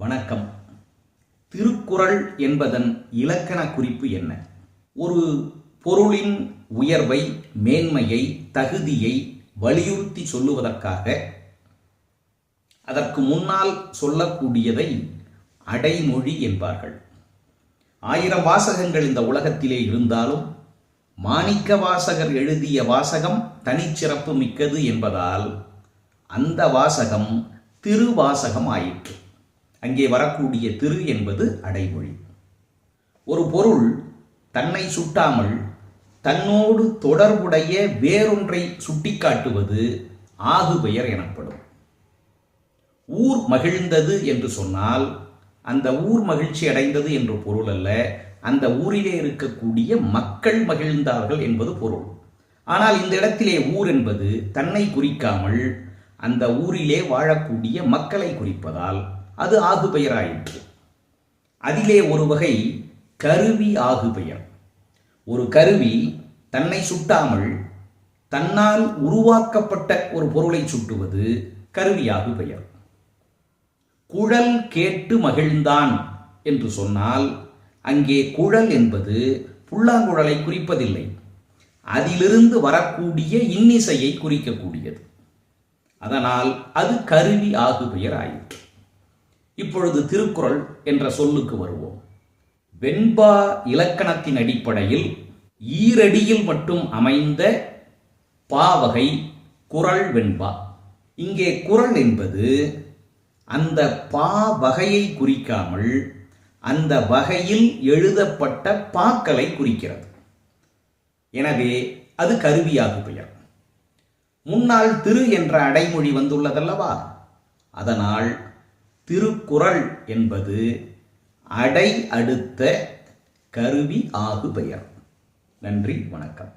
வணக்கம். திருக்குறள் என்பதன் இலக்கண குறிப்பு என்ன? ஒரு பொருளின் உயர்வை மேன்மையை தகுதியை வலியுறுத்தி சொல்லுவதற்காக அதற்கு முன்னால் சொல்லக்கூடியதை அடைமொழி என்பார்கள். ஆயிரம் வாசகங்கள் இந்த உலகத்திலே இருந்தாலும் மாணிக்க வாசகர் எழுதிய வாசகம் தனிச்சிறப்பு மிக்கது என்பதால் அந்த வாசகம் திருவாசகம் ஆயிற்று. அங்கே வரக்கூடிய திரு என்பது அடைமொழி. ஒரு பொருள் தன்னை சுட்டாமல் தன்னோடு தொடர்புடைய வேறொன்றை சுட்டிக்காட்டுவது ஆகுபெயர் எனப்படும். ஊர் மகிழ்ந்தது என்று சொன்னால் அந்த ஊர் மகிழ்ச்சி அடைந்தது என்று பொருள் அல்ல அந்த ஊரிலே இருக்கக்கூடிய மக்கள் மகிழ்ந்தார்கள் என்பது பொருள். ஆனால் இந்த இடத்திலே ஊர் என்பது தன்னை குறிக்காமல் அந்த ஊரிலே வாழக்கூடிய மக்களை குறிப்பதால் அது ஆகு பெயராயிற்று அதிலே ஒரு வகை கருவி ஆகுபெயர். ஒரு கருவி தன்னை சுட்டாமல் தன்னால் உருவாக்கப்பட்ட ஒரு பொருளை சுட்டுவது கருவியாகு பெயர் குழல் கேட்டு மகிழ்ந்தான் என்று சொன்னால் அங்கே குழல் என்பது புல்லாங்குழலை குறிப்பதில்லை. அதிலிருந்து வரக்கூடிய இன்னிசையை குறிக்கக்கூடியது. அதனால் அது கருவி ஆகு பெயர் ஆயிற்று இப்பொழுது திருக்குறள் என்ற சொல்லுக்கு வருவோம். வெண்பா இலக்கணத்தின் அடிப்படையில் ஈரடியில் மட்டும் அமைந்த பாவகை குறள் வெண்பா. இங்கே குறள் என்பது அந்த பா வகையை குறிக்காமல் அந்த வகையில் எழுதப்பட்ட பாக்களை குறிக்கிறது. எனவே அது கருவியாகு பெயர். முன்னால் திரு என்ற அடைமொழி வந்துள்ளதல்லவா? அதனால் திருக்குறள் என்பது அடை அடுத்த கருவி ஆகு பெயர் நன்றி வணக்கம்.